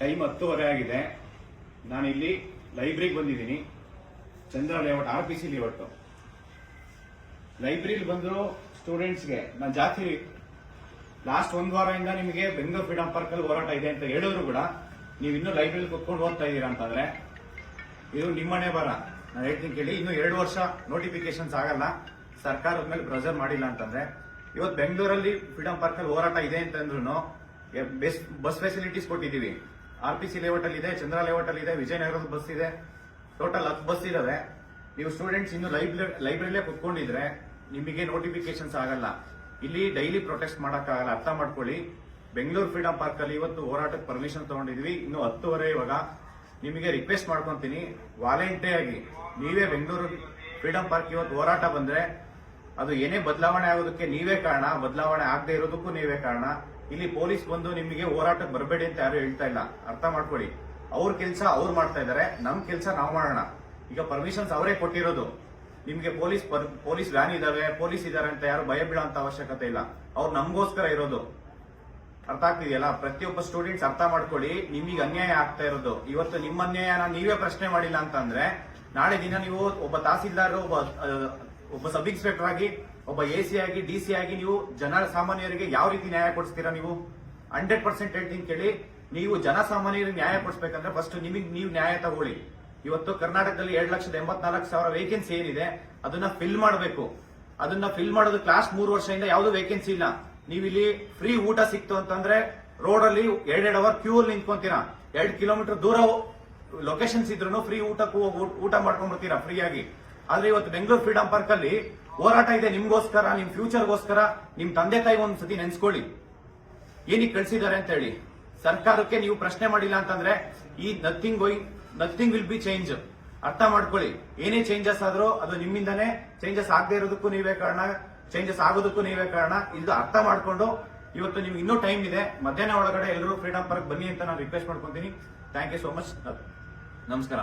Time ಹತ್ತುವರೆ ಆಗಿದೆ. ನಾನು ಇಲ್ಲಿ ಲೈಬ್ರರಿಗೆ ಬಂದಿದ್ದೀನಿ. Chandra layout R P C layout. ಲೈಬ್ರರಿಲಿ ಬಂದರೂ ಸ್ಟೂಡೆಂಟ್ಸ್ಗೆ, ನಾನು ಜಾಸ್ತಿ ಲಾಸ್ಟ್ ಒಂದು ವಾರದಿಂದ ನಿಮಗೆ ಬೆಂಗಳೂರು ಫ್ರೀಡಂ ಪಾರ್ಕ್ ಅಲ್ಲಿ ಹೋರಾಟ ಇದೆ ಅಂತ ಹೇಳಿದ್ರು ಕೂಡ ನೀವು ಇನ್ನೂ ಲೈಬ್ರರಿ ಕುತ್ಕೊಂಡು ಓದ್ತಾ ಇದ್ದೀರಾ ಅಂತಂದ್ರೆ, ಇದು ನಿಮ್ಮನೆ ಬರ ನಾನು ಹೇಳ್ತೀನಿ ಕೇಳಿ, ಇನ್ನು ಎರಡು ವರ್ಷ ನೋಟಿಫಿಕೇಶನ್ಸ್ ಆಗಲ್ಲ. ಸರ್ಕಾರದ ಮೇಲೆ ಪ್ರೆಸರ್ ಮಾಡಿಲ್ಲ ಅಂತಂದ್ರೆ, ಇವತ್ತು ಬೆಂಗಳೂರಲ್ಲಿ ಫ್ರೀಡಂ ಪಾರ್ಕ್ ಅಲ್ಲಿ ಹೋರಾಟ ಇದೆ ಅಂತಂದ್ರು ಬಸ್ ಫೆಸಿಲಿಟೀಸ್ ಕೊಟ್ಟಿದ್ದೀವಿ. ಆರ್ ಪಿ ಸಿ ಲೇಔಟ್ ಅಲ್ಲಿ ಇದೆ, ಚಂದ್ರ ಲೇಔಟ್ ಅಲ್ಲಿ ಇದೆ ವಿಜಯನಗರದ ಬಸ್ ಇದೆ. ಟೋಟಲ್ ಹತ್ತು ಬಸ್ ಇದಾವೆ. ನೀವು ಸ್ಟೂಡೆಂಟ್ಸ್ ಇನ್ನು ಲೈಬ್ರರಿ ಲೈಬ್ರರಿಲೇ ಕುತ್ಕೊಂಡಿದ್ರೆ ನಿಮಗೆ ನೋಟಿಫಿಕೇಶನ್ಸ್ ಆಗಲ್ಲ. ಇಲ್ಲಿ ಡೈಲಿ ಪ್ರೊಟೆಸ್ಟ್ ಮಾಡೋಕ್ಕಾಗಲ್ಲ, ಅರ್ಥ ಮಾಡ್ಕೊಳ್ಳಿ. ಬೆಂಗಳೂರು ಫ್ರೀಡಂ ಪಾರ್ಕ್ ಅಲ್ಲಿ ಇವತ್ತು ಹೋರಾಟಕ್ಕೆ ಪರ್ಮಿಷನ್ ತಗೊಂಡಿದ್ವಿ. ಇನ್ನು ಹತ್ತುವರೆ ಇವಾಗ. ನಿಮಗೆ ರಿಕ್ವೆಸ್ಟ್ ಮಾಡ್ಕೊಂತೀನಿ. ಆಗಿ ನೀವೇ ಬೆಂಗಳೂರು ಫ್ರೀಡಂ ಪಾರ್ಕ್ ಇವತ್ತು ಹೋರಾಟ ಬಂದ್ರೆ ಅದು ಏನೇ ಬದಲಾವಣೆ ಆಗೋದಕ್ಕೆ ನೀವೇ ಕಾರಣ. ಬದಲಾವಣೆ ಆಗದೆ ಇರೋದಕ್ಕೂ ನೀವೇ ಕಾರಣ. ಇಲ್ಲಿ ಪೊಲೀಸ್ ಬಂದು ನಿಮಗೆ ಹೋರಾಟಕ್ಕೆ ಬರಬೇಡಿ ಅಂತ ಯಾರು ಹೇಳ್ತಾ ಇಲ್ಲ. ಅರ್ಥ ಮಾಡ್ಕೊಳ್ಳಿ. ಅವ್ರ ಕೆಲಸ ಅವ್ರು ಮಾಡ್ತಾ ಇದ್ದಾರೆ. ನಮ್ ಕೆಲಸ ನಾವು ಮಾಡೋಣ. ಈಗ ಪರ್ಮಿಷನ್ಸ್ ಅವರೇ ಕೊಟ್ಟಿರೋದು. ನಿಮಗೆ ಪೊಲೀಸ್ ಪೊಲೀಸ್ ವ್ಯಾನ್ ಇದಾವೆ, ಪೊಲೀಸ್ ಇದಾರೆ ಅಂತ ಯಾರು ಭಯ ಬೀಳೋ ಅವಶ್ಯಕತೆ ಇಲ್ಲ. ಅವ್ರು ನಮಗೋಸ್ಕರ ಇರೋದು. ಅರ್ಥ ಆಗ್ತಿದೆಯಲ್ಲ? ಪ್ರತಿಯೊಬ್ಬ ಸ್ಟೂಡೆಂಟ್ಸ್ ಅರ್ಥ ಮಾಡ್ಕೊಳ್ಳಿ. ನಿಮಗೆ ಅನ್ಯಾಯ ಆಗ್ತಾ ಇರೋದು. ಇವತ್ತು ನಿಮ್ಮ ಅನ್ಯಾಯನ ನೀವೇ ಪ್ರಶ್ನೆ ಮಾಡಿಲ್ಲ ಅಂತಂದ್ರೆ, ನಾಳೆ ದಿನ ನೀವು ಒಬ್ಬ ತಹಸೀಲ್ದಾರ್ ಒಬ್ಬ ಒಬ್ಬ ಸಬ್ ಇನ್ಸ್ಪೆಕ್ಟರ್ ಆಗಿ, ಒಬ್ಬ ಎ ಸಿ ಆಗಿ, ಡಿ ಸಿ ಆಗಿ ನೀವು ಜನ ಸಾಮಾನ್ಯರಿಗೆ ಯಾವ ರೀತಿ ನ್ಯಾಯ ಕೊಡಿಸ್ತೀರಾ ನೀವು? ಹಂಡ್ರೆಡ್ ಪರ್ಸೆಂಟ್ ಹೇಳ್ತೀನಿ ಕೇಳಿ. ನೀವು ಜನಸಾಮಾನ್ಯರಿಗೆ ನ್ಯಾಯ ಕೊಡಿಸ್ಬೇಕಂದ್ರೆ ಫಸ್ಟ್ ನಿಮಗೆ ನೀವು ನ್ಯಾಯ ತಗೊಳ್ಳಿ. ಇವತ್ತು ಕರ್ನಾಟಕದಲ್ಲಿ ಎರಡು ಲಕ್ಷದ ಎಂಬತ್ನಾಲ್ಕು ಸಾವಿರ ವೇಕೆನ್ಸಿ ಏನಿದೆ, ಅದನ್ನ ಫಿಲ್ ಮಾಡಬೇಕು. ಅದನ್ನ ಫಿಲ್ ಮಾಡೋದು ಕ್ಲಾಸ್ ಮೂರು ವರ್ಷದಿಂದ ಯಾವುದು ವೇಕೆನ್ಸಿ ಇಲ್ಲ. ನೀವು ಇಲ್ಲಿ ಫ್ರೀ ಊಟ ಸಿಕ್ತು ಅಂತಂದ್ರೆ ರೋಡ್ ಅಲ್ಲಿ ಎರಡೆರಡು ಅವರ್ ಕ್ಯೂ ಅಲ್ಲಿ ನಿಂತ್ಕೊಂತೀರಾ. ಎರಡು ಕಿಲೋಮೀಟರ್ ದೂರ ಲೊಕೇಶನ್ಸ್ ಇದ್ರು ಫ್ರೀ ಊಟಕ್ಕೂ ಊಟ- ಮಾಡ್ಕೊಂಡ್ಬಿಡ್ತೀರಾ ಫ್ರೀಯಾಗಿ ಆದ್ರೆ ಇವತ್ತು ಬೆಂಗಳೂರು ಫ್ರೀಡಂ ಪಾರ್ಕ್ ಅಲ್ಲಿ ಹೋರಾಟ ಇದೆ ನಿಮ್ಗೋಸ್ಕರ, ನಿಮ್ ಫ್ಯೂಚರ್ಗೋಸ್ಕರ ನಿಮ್ ತಂದೆ ತಾಯಿ ಒಂದ್ ಸತಿ ನೆನ್ಸ್ಕೊಳ್ಳಿ. ಏನಕ್ಕೆ ಕಳ್ಸಿದ್ದಾರೆ ಅಂತ ಹೇಳಿ ಸರ್ಕಾರಕ್ಕೆ ನೀವು ಪ್ರಶ್ನೆ ಮಾಡಿಲ್ಲ ಅಂತಂದ್ರೆ ಈ nothing going nothing will be change ಅರ್ಥ ಮಾಡ್ಕೊಳ್ಳಿ. ಏನೇ ಚೇಂಜಸ್ ಆದ್ರೂ ಅದು ನಿಮ್ಮಿಂದಾನೇ ಚೇಂಜಸ್ ಆಗದೆ ಇರೋದಕ್ಕೂ ನೀವೇ ಕಾರಣ ಚೇಂಜಸ್ ಆಗೋದಕ್ಕೂ ನೀವೇ ಕಾರಣ. ಇದು ಅರ್ಥ ಮಾಡ್ಕೊಂಡು ಇವತ್ತು ನಿಮ್ಗೆ ಇನ್ನೂ ಟೈಮ್ ಇದೆ. ಮಧ್ಯಾಹ್ನ ಒಳಗಡೆ ಎಲ್ಲರೂ ಫ್ರೀಡಂ ಪಾರ್ಕ್ ಬನ್ನಿ ಅಂತ ನಾನು ರಿಕ್ವೆಸ್ಟ್ ಮಾಡ್ಕೊತೀನಿ. ಥ್ಯಾಂಕ್ ಯು ಸೋ ಮಚ್ ನಮಸ್ಕಾರ.